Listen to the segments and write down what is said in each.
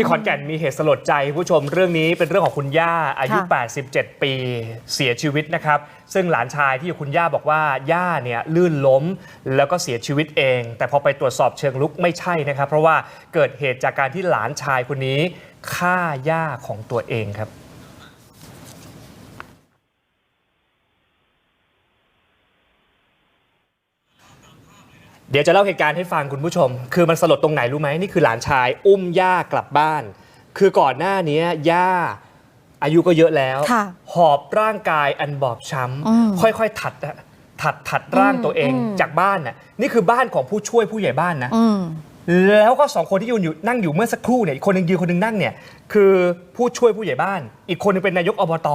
ที่ขอนแก่นมีเหตุสลดใจคุณผู้ชมเรื่องนี้เป็นเรื่องของคุณย่าอายุค่ะ87 ปีเสียชีวิตนะครับ ซึ่งหลานชายที่อยู่คุณย่าบอกว่าย่าเนี่ยลื่นล้มแล้วก็เสียชีวิตเอง แต่พอไปตรวจสอบเชิงลุกไม่ใช่นะครับ เพราะว่าเกิดเหตุจากการที่หลานชายคนนี้ฆ่าย่าของตัวเองครับ เดี๋ยวจะเล่าเหตุการณ์ให้ฟังคุณผู้ชม คือมันสลดตรงไหนรู้ไหมนี่คือหลานชาย อุ้มย่ากลับบ้าน คือก่อนหน้านี้ย่าอายุก็เยอะแล้วค่ะหอบร่างกายอันบอบช้อืมำค่อยๆ ถัดอะถัดถัดร่างตัวเองอืมจากบ้านน่ะนี่คือบ้านของผู้ช่วยผู้ใหญ่บ้านนะอืมแล้วก็สองคนที่ยืนอยู่นั่งอยู่เมื่อสักครู่เนี่ยอีกคนหนึ่งยืนคนหนึ่งนั่งเนี่ยคือผู้ช่วยผู้ใหญ่บ้าน อีกคนหนึงเป็นนายกอบต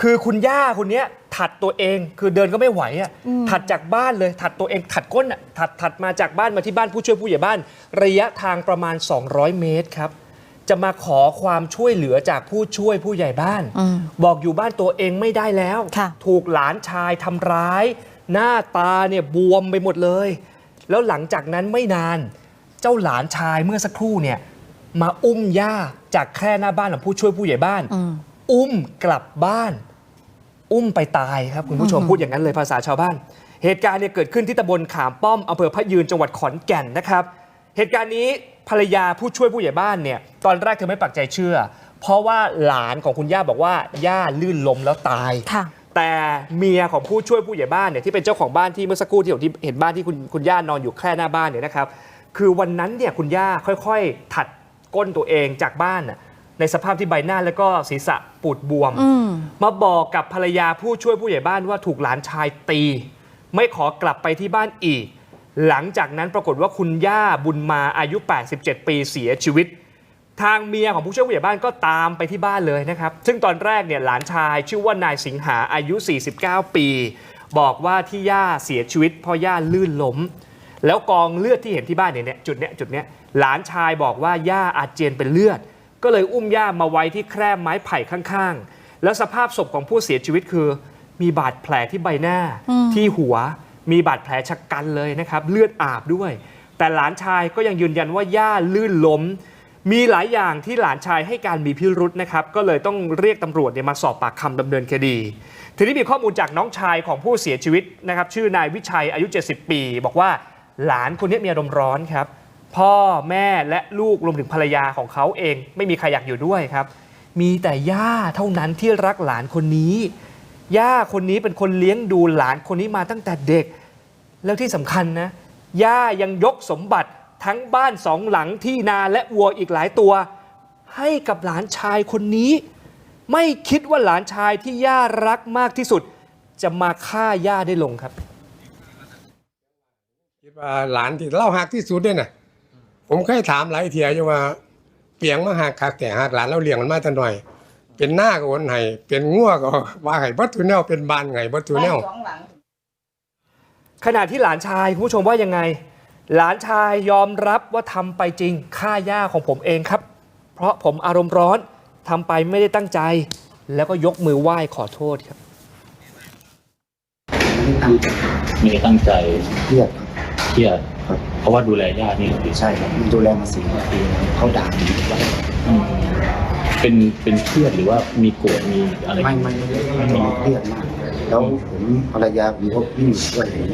คือคุณย่าคนเนี้ยถัดตัวเองคือเดินก็ไม่ไหวอะอืมถัดจากบ้านเลยถัดตัวเองถัดก้นอะถัดถัดมาจากบ้านมาที่บ้านผู้ช่วยผู้ใหญ่บ้าน ระยะทางประมาณ 200 เมตรครับ จะมาขอความช่วยเหลือจากผู้ช่วยผู้ใหญ่บ้านอืมบอกอยู่บ้านตัวเองไม่ได้แล้วค่ะถูกหลานชายทำร้าย หน้าตาเนี่ยบวมไปหมดเลย แล้วหลังจากนั้นไม่นาน เจ้าหลานชายเมื่อสักครู่เนี่ยมาอุ้มย่าจากแค่หน้าบ้านของผู้ช่วยผู้ใหญ่บ้าน อืมอุ้มกลับบ้าน อุ้มไปตายครับคุณผู้ชมอืมพูดอย่างนั้นเลยภาษาชาวบ้าน เหตุการณ์เนี่ยเกิดขึ้นที่ตำบลขามป้อมอำเภอพะยืนจังหวัดขอนแก่นนะครับ เหตุการณ์นี้ภรรยาผู้ช่วยผู้ใหญ่บ้านเนี่ยตอนแรกเธอไม่ปักใจเชื่อ เพราะว่าหลานของคุณย่าบอกว่าย่าลื่นล้มแล้วตาย ค่ะ แต่เมียของผู้ช่วยผู้ใหญ่บ้านเนี่ยที่เป็นเจ้าของบ้านที่เมื่อสักครู่ที่ที่เห็นบ้านที่คุณคุณย่านอนอยู่แค่หน้าบ้านเนี่ยนะครับ คือวันนั้นเนี่ยคุณย่าค่อยๆ ถัดก้นตัวเองจากบ้านน่ะ ในสภาพที่ใบหน้าแล้วก็ศีรษะปูดบวมอืมมาบอกกับภรรยาผู้ช่วยผู้ใหญ่บ้านว่าถูกหลานชายตี ไม่ขอกลับไปที่บ้านอีก หลังจากนั้นปรากฏว่าคุณย่าบุญมาอายุ 87 ปีเสียชีวิต ทางเมียของผู้ช่วยผู้ใหญ่บ้านก็ตามไปที่บ้านเลยนะครับ ซึ่งตอนแรกเนี่ยหลานชายชื่อว่านายสิงหาอายุ 49 ปี บอกว่าที่ย่าเสียชีวิตเพราะย่าลื่นล้มแล้วกองเลือดที่เห็นที่บ้านเนี่ยเนี่ยจุดเนี้ยจุดเนี้ยหลานชายบอกว่าย่าอาเจียนเป็นเลือด ก็เลยอุ้มย่ามาไว้ที่แคร่ไม้ไผ่ข้างๆ แล้วสภาพศพของผู้เสียชีวิตคือ มีบาดแผลที่ใบหน้าอืมที่หัว มีบาดแผลชะกันเลยนะครับ เลือดอาบด้วย แต่หลานชายก็ยังยืนยันว่าย่าลื่นล้ม มีหลายอย่างที่หลานชายให้การมีพิรุษนะครับ ก็เลยต้องเรียกตำรวจเนี่ยมาสอบปากคำดำเนินคดี ทีนี้มีข้อมูลจากน้องชายของผู้เสียชีวิตนะครับ ชื่อนายวิชัยอายุ 70 ปี บอกว่าหลานคนนี้มีอารมณ์ร้อนครับ พ่อแม่และลูกรวมถึงภรรยาของเขาเอง ไม่มีใครอยากอยู่ด้วยครับ มีแต่ย่าเท่านั้นที่รักหลานคนนี้ ย่าคนนี้เป็นคนเลี้ยงดูหลานคนนี้มาตั้งแต่เด็ก แล้วที่สำคัญนะ ย่ายังยกสมบัติทั้งบ้านสองหลังที่นาและวัวอีกหลายตัว ให้กับหลานชายคนนี้ ไม่คิดว่าหลานชายที่ย่ารักมากที่สุด จะมาฆ่าย่าได้ลงครับคิดว่าหลานที่เล่าหักที่สุดเนี่ยนะ ผมเคยถามหลายเทียอยู่ว่าเปียงมาหักคักแต่หักหลานเราเลี้ยงมันมาแต่หน่อย เป็นหน้าก็วนให้เป็นงัวก็ว่าให้บัตถุแนวเป็นบานไงบัตถุแนวขณะที่หลานชายคุณผู้ชมว่ายังไง หลานชายยอมรับว่าทำไปจริงฆ่าย่าของผมเองครับ เพราะผมอารมณ์ร้อนทำไปไม่ได้ตั้งใจ แล้วก็ยกมือไหว้ขอโทษครับไม่ตั้งใจไม่ได้ตั้งใจเครียดเครียด ครับเพราะว่าดูแลญาตินี่คือใช่ครับดูแลมาสี่ปีแล้วเขาด่าผมทุกวันอืมเป็นเป็นเครียดหรือว่ามีโกรธมีอะไรไม่ไม่ไม่ไม่ไม่เครียดมากแล้วผมภรรยาผมก็วิ่งช่วยผม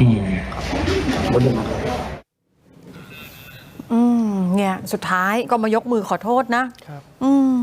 อืมเขาเดินมาอืมเนี่ย สุดท้ายก็มายกมือขอโทษนะครับ อืม